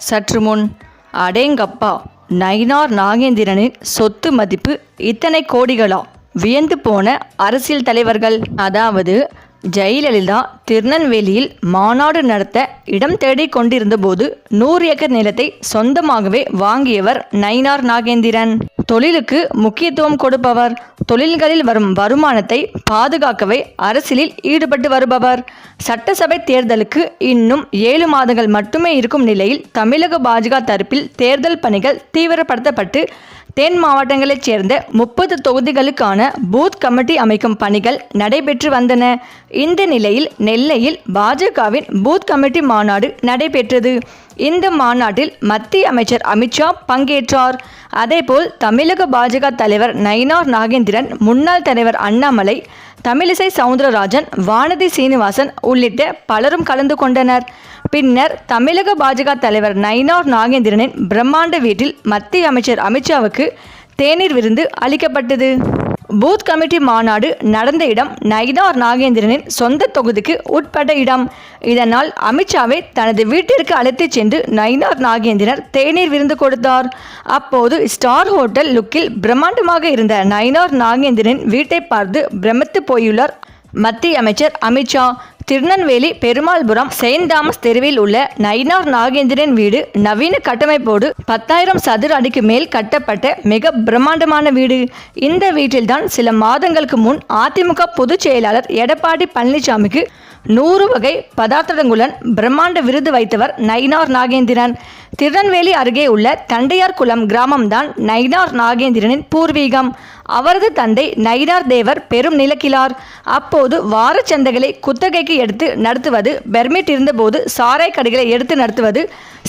சற்று முன் அடேங்கப்பா நயினார் நாகேந்திரனின் சொத்து மதிப்பு இத்தனை கோடிகளா? வியந்து போன அரசியல் தலைவர்கள் அதாவது ஜெயலலிதா திருநெல்வேலியில் மாநாடு நடத்த இடம் தேடிக் கொண்டிருந்தபோது நூறு ஏக்கர் நிலத்தை சொந்தமாகவே வாங்கியவர் நயினார் நாகேந்திரன். தொழிலுக்கு முக்கியத்துவம் கொடுப்பவர். தொழில்களில் வரும் வருமானத்தை பாதுகாக்கவே அரசியலில் ஈடுபட்டு வருபவர். சட்டசபை தேர்தலுக்கு இன்னும் ஏழு மாதங்கள் மட்டுமே இருக்கும் நிலையில் தமிழக பாஜக தரப்பில் தேர்தல் பணிகள் தீவிரப்படுத்தப்பட்டு தென் மாவட்டங்களைச் சேர்ந்த முப்பது தொகுதிகளுக்கான பூத் கமிட்டி அமைக்கும் பணிகள் நடைபெற்று வந்தன. இந்த நிலையில் நெல்லையில் பாஜகவின் பூத் கமிட்டி மாநாடு நடைபெற்றது. இந்த மாநாட்டில் மத்திய அமைச்சர் அமித்ஷா பங்கேற்றார். அதேபோல் தமிழக பாஜக தலைவர் நயினார் நாகேந்திரன் முன்னாள் தலைவர் அண்ணாமலை தமிழிசை சவுந்தரராஜன் வானதி சீனிவாசன் உள்ளிட்ட பலரும் கலந்து கொண்டனர். பின்னர் தமிழக பாஜக தலைவர் நயினார் நாகேந்திரனின் பிரம்மாண்ட வீட்டில் மத்திய அமைச்சர் அமித்ஷாவுக்கு தேநீர் விருந்து அளிக்கப்பட்டது. பூத் கமிட்டி மாநாடு நடந்த இடம் நயினார் நாகேந்திரனின் சொந்த தொகுதிக்கு உட்பட்ட இடம். இதனால் அமித்ஷாவை தனது வீட்டிற்கு அழைத்துச் சென்று நயினார் நாகேந்திரன் தேநீர் விருந்து கொடுத்தார். அப்போது ஸ்டார் ஹோட்டல் லுக்கில் பிரம்மாண்டமாக இருந்த நயினார் நாகேந்திரனின் வீட்டை பார்த்து பிரமித்து போயுள்ளார் மத்திய அமைச்சர் அமித்ஷா. திருநெல்வேலி பெருமாள்புரம் செயின்ட் தாமஸ் தெருவில் உள்ள நயினார் நாகேந்திரன் வீடு நவீன கட்டமைப்போடு பத்தாயிரம் சதுர அடிக்கு மேல் கட்டப்பட்ட மிக பிரம்மாண்டமான வீடு. இந்த வீட்டில்தான் சில மாதங்களுக்கு முன் அதிமுக பொதுச் செயலாளர் எடப்பாடி பழனிசாமிக்கு நூறு வகை பதார்த்தங்களுடன் பிரம்மாண்ட விருது வைத்தவர் நயினார் நாகேந்திரன். திருநெல்வேலி அருகே உள்ள தண்டையார் குளம் கிராமம்தான் நயினார் நாகேந்திரனின் பூர்வீகம். அவரது தந்தை நயினார் தேவர் பெரும் நிலக்கிலார் அப்போது வாரச் சந்தைகளை குத்தகைக்கு எடுத்து நடத்துவது பெர்மிட் இருந்தபோது சாராய் கடைகளை எடுத்து நடத்துவது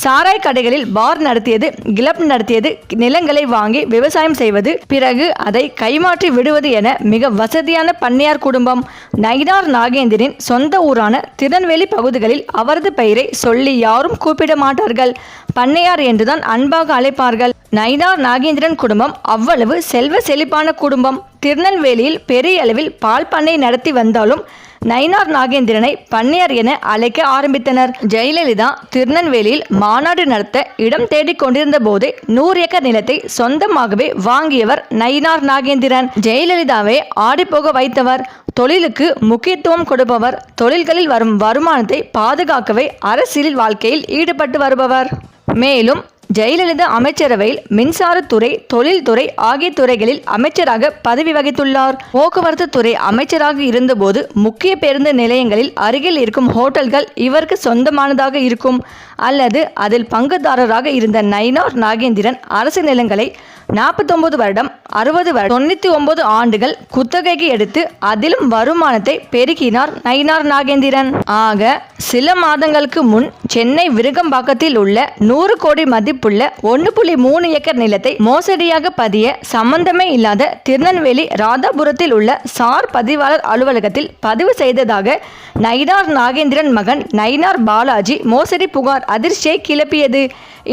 சாராய் கடைகளில் பார் நடத்தியது கிளப் நடத்தியது நிலங்களை வாங்கி விவசாயம் செய்வது பிறகு அதை கைமாற்றி விடுவது என மிக வசதியான பண்ணையார் குடும்பம். நயினார் நாகேந்திரின் சொந்த ஊரான திருநெல்வேலி பகுதிகளில் அவரது பெயரை சொல்லி யாரும் கூப்பிட மாட்டார்கள். பண்ணையார் என்றுதான் அன்பாக அழைப்பார்கள். நைனார் நாகேந்திரன் குடும்பம் அவ்வளவு செல்வ செழிப்பான குடும்பம். திருநெல்வேலியில் பெரிய அளவில் பால் பண்ணை நடத்தி வந்தாலும் நயினார் நாகேந்திரனை பண்ணையார் என அழைக்க ஆரம்பித்தனர். ஜெயலலிதா திருநெல்வேலியில் மாநாடு நடத்த இடம் தேடிக் கொண்டிருந்த போது நூறு ஏக்கர் நிலத்தை சொந்தமாகவே வாங்கியவர் நயினார் நாகேந்திரன். ஜெயலலிதாவை ஆடிப்போக வைத்தவர் தொழிலுக்கு முக்கியத்துவம் கொடுப்பவர் தொழில்களில் வரும் வருமானத்தை பாதுகாக்கவே அரசியல் வாழ்க்கையில் ஈடுபட்டு வருபவர். மேலும் ஜெயலலிதா அமைச்சரவையில் மின்சாரத்துறை தொழில்துறை ஆகிய துறைகளில் அமைச்சராக பதவி வகித்துள்ளார். போக்குவரத்து துறை அமைச்சராக இருந்தபோது முக்கிய பேருந்து நிலையங்களில் அருகில் இருக்கும் ஹோட்டல்கள் இவருக்கு சொந்தமானதாக இருக்கும். அல்லது அதில் பங்குதாரராக இருந்த நயினார் நாகேந்திரன் அரசு நிலங்களை நாற்பத்தொம்பது வருடம் அறுபது வருடம் தொண்ணூற்றி ஒன்பது ஆண்டுகள் குத்தகைக்கு எடுத்து அதிலும் வருமானத்தை பெருக்கினார் நயினார் நாகேந்திரன். ஆக சில மாதங்களுக்கு முன் சென்னை விருகம்பாக்கத்தில் உள்ள நூறு கோடி மதிப்புள்ள ஒன்று புள்ளி மூணு ஏக்கர் நிலத்தை மோசடியாக பதிய சம்பந்தமே இல்லாத திருநெல்வேலி ராதாபுரத்தில் உள்ள சார் பதிவாளர் அலுவலகத்தில் பதிவு செய்ததாக நயினார் நாகேந்திரன் மகன் நயினார் பாலாஜி மோசடி புகார் அதிர்ச்சியை கிளப்பியது.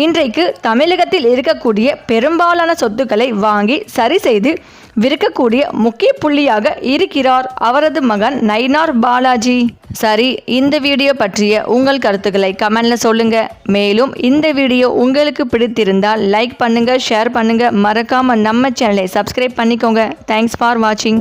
இன்றைக்கு தமிழகத்தில் இருக்கக்கூடிய பெரும்பாலான சொத்துக்களை வாங்கி சரி செய்து விற்கக்கூடிய முக்கிய புள்ளியாக இருக்கிறார் அவரது மகன் நயினார் பாலாஜி. சரி இந்த வீடியோ பற்றிய உங்கள் கருத்துக்களை கமெண்ட்ல சொல்லுங்க. மேலும் இந்த வீடியோ உங்களுக்கு பிடித்திருந்தால் லைக் பண்ணுங்க ஷேர் பண்ணுங்க. மறக்காம நம்ம சேனலை சப்ஸ்கிரைப் பண்ணிக்கோங்க. தேங்க்ஸ் ஃபார் வாட்சிங்